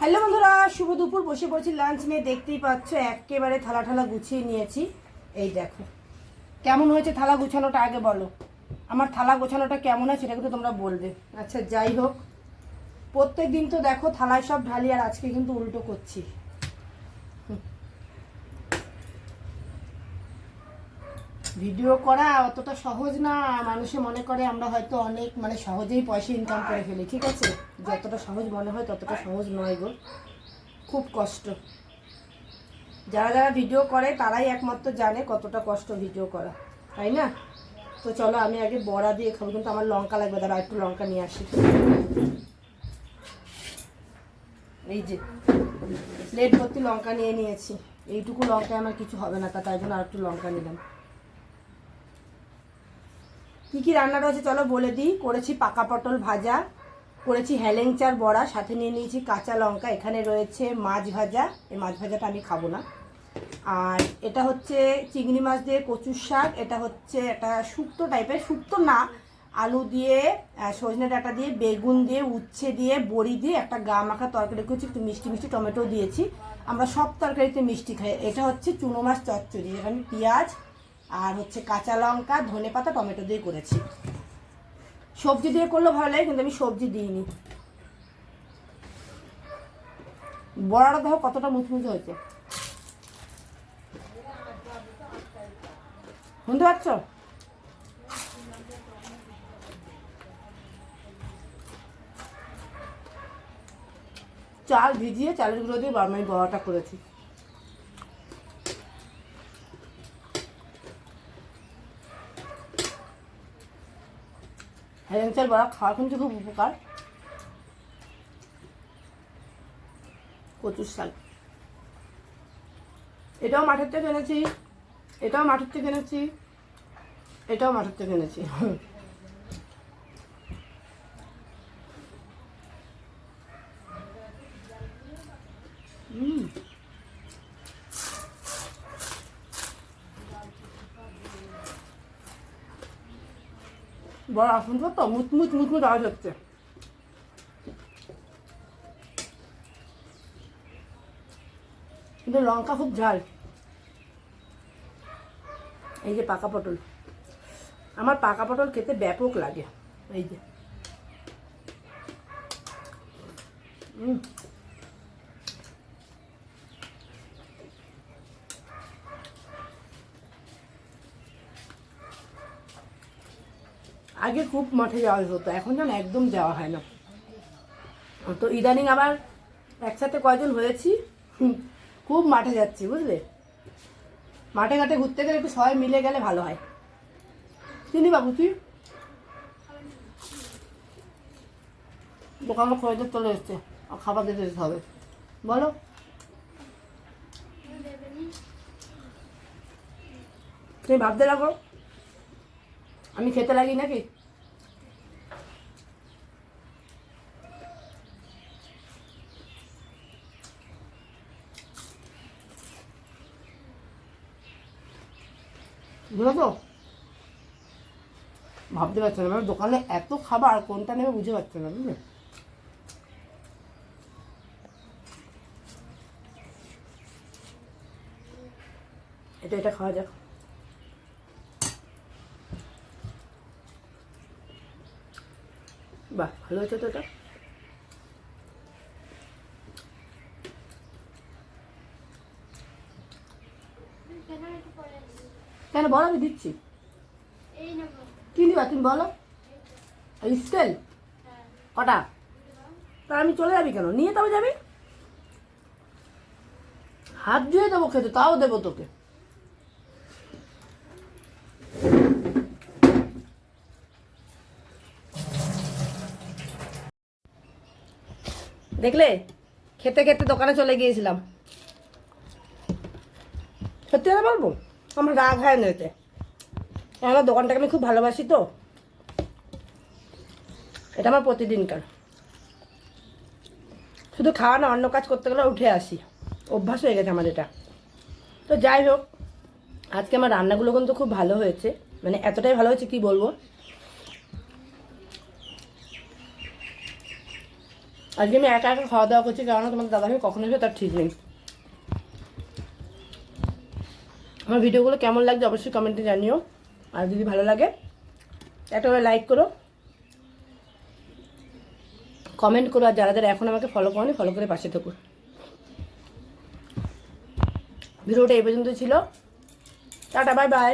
Hello বন্ধুরা, শুভ দুপুর। বসে পড়েছি লাঞ্চ নিয়ে। দেখতেই পাচ্ছ, একেবারে থালা ঠালা গুছিয়ে নিয়েছি। এই দেখো, কেমন হয়েছে থালা গুছানোটা আগে বলো? আমার থালা গোছানোটা কেমন হয় সেটা কিন্তু তোমরা বলবে। আচ্ছা যাই হোক প্রত্যেক দিন তো দেখো থালায় সব ঢালি, আর আজকে কিন্তু উল্টো করছি। ভিডিও করা অতটা সহজ না। মানুষে মনে করে আমরা হয়তো অনেক মানে সহজেই পয়সা ইনকাম করে ফেলি, ঠিক আছে? যতটা সহজ মনে হয় ততটা সহজ নয় গো। খুব কষ্ট। যারা যারা ভিডিও করে তারাই একমাত্র জানে কতটা কষ্ট ভিডিও করা, তাই না? তো চলো আমি আগে বড়া দিয়ে খাব, কিন্তু আমার লঙ্কা লাগবে দাঁড়া একটু লঙ্কা নিয়ে আসি। এই যে প্লেট ভর্তি লঙ্কা নিয়ে নিয়েছি। এইটুকু লঙ্কায় আমার কিছু হবে না, তা তাই জন্য আর একটু লঙ্কা নিলাম। কি কি রান্না রয়েছে চলো বলে দিই। করেছি পাকা পটল ভাজা, করেছি হেলেংচার বড়া, সাথে নিয়ে নিয়েছি কাঁচা লঙ্কা, এখানে রয়েছে মাছ ভাজা। এই মাছ ভাজাটা আমি খাব না। আর এটা হচ্ছে চিংড়ি মাছ দিয়ে কচুর শাক, এটা হচ্ছে একটা শুক্তো টাইপের শুক্তো না, আলু দিয়ে সজনে ডাঁটা দিয়ে, বেগুন দিয়ে, উচ্ছে দিয়ে, বড়ি দিয়ে একটা গা মাখা তরকারি করেছি, একটু মিষ্টি মিষ্টি টমেটো দিয়েছি। আমরা সব তরকারিতে মিষ্টি খাই। এটা হচ্ছে চুনো মাছ চচ্চড়ি আমি পেঁয়াজ আর হচ্ছে কাঁচা লঙ্কা, ধনে পাতা, টমেটো দিয়ে করেছি। সবজি দিয়ে করলে ভালো লাগে, কিন্তু আমি সবজি দিইনি। বড়াটা দেখো কতটা মুচমুচে হয়েছে। শুনতে পাচ্ছ চাল ভিজিয়ে চালের গুঁড়ো দিয়ে আমি বড়াটা করেছি। হেলেঞ্চার বড়া খাওয়া কিন্তু খুব উপকার। কচুর শাক। এটাও মাঠের থেকে এনেছি, এটাও মাঠের থেকে এনেছি, এটাও মাঠের থেকে এনেছি হুম বড় আসুন তো মুচমুচ মুচমুচ আওয়াজ হচ্ছে কিন্তু লঙ্কা খুব ঝাল এই যে পাকা পটল আমার পাকা পটল খেতে ব্যাপক লাগে এই যে হুম আগে খুব মাঠে যাওয়া হতো, এখন যেন একদম যাওয়া হয় না। তো ইদানিং আবার একসাথে কয়জন হয়েছি খুব মাঠে যাচ্ছি, বুঝলে? মাঠে ঘাটে ঘুরতে গেলে একটু সবাই মিলে গেলে ভালো হয়। চিনি বাবু, তুই? দোকানে খরিদের চলে এসছে খাবার দিতে যেতে হবে। বলো। তুমি ভাবতে লাগো। আমি খেতে লাগি নাকি? বুঝলো ভাবতে পারছে না মানে দোকানে এত খাবার, কোনটা নেবে বুঝতে পারছে না, বুঝলে? এটা এটা খাওয়া যাক। বাহ, ভালো হয়েছে তো এটা? কেন বলো, আমি দিচ্ছি। কি নিবা তুমি বলো? স্কেল কটা? তা আমি চলে যাবি কেন? নিয়ে তবে যাবি? হাত ধুয়ে দেবো খেতে, তাও দেবো তোকে। দেখলে? খেতে খেতে দোকানে চলে গিয়েছিলাম। সত্যি কথা বলব? আমার রাগ হয় না এতে আমার দোকানটাকে আমি খুব ভালোবাসি তো। এটা আমার প্রতিদিনকার। শুধু খাওয়া না, অন্য কাজ করতে গেলে উঠে আসি। অভ্যাস হয়ে গেছে আমার এটা। তো যাই হোক, আজকে আমার রান্নাগুলো কিন্তু খুব ভালো হয়েছে। মানে এতটাই ভালো হয়েছে কি বলব? আজকে আমি একা একা খাওয়া দাওয়া করছি, কেননা তোমাদের দাদা ভাই কখন তার ঠিক নেই। আমার ভিডিওগুলো কেমন লাগছে অবশ্যই কমেন্টে জানিও। আর যদি ভালো লাগে একটা করে লাইক করো। কমেন্ট করো, আর যারা যারা এখন আমাকে ফলো করনি ফলো করে পাশে থাকো। ভিডিওটা এই পর্যন্ত ছিল। Tata bye bye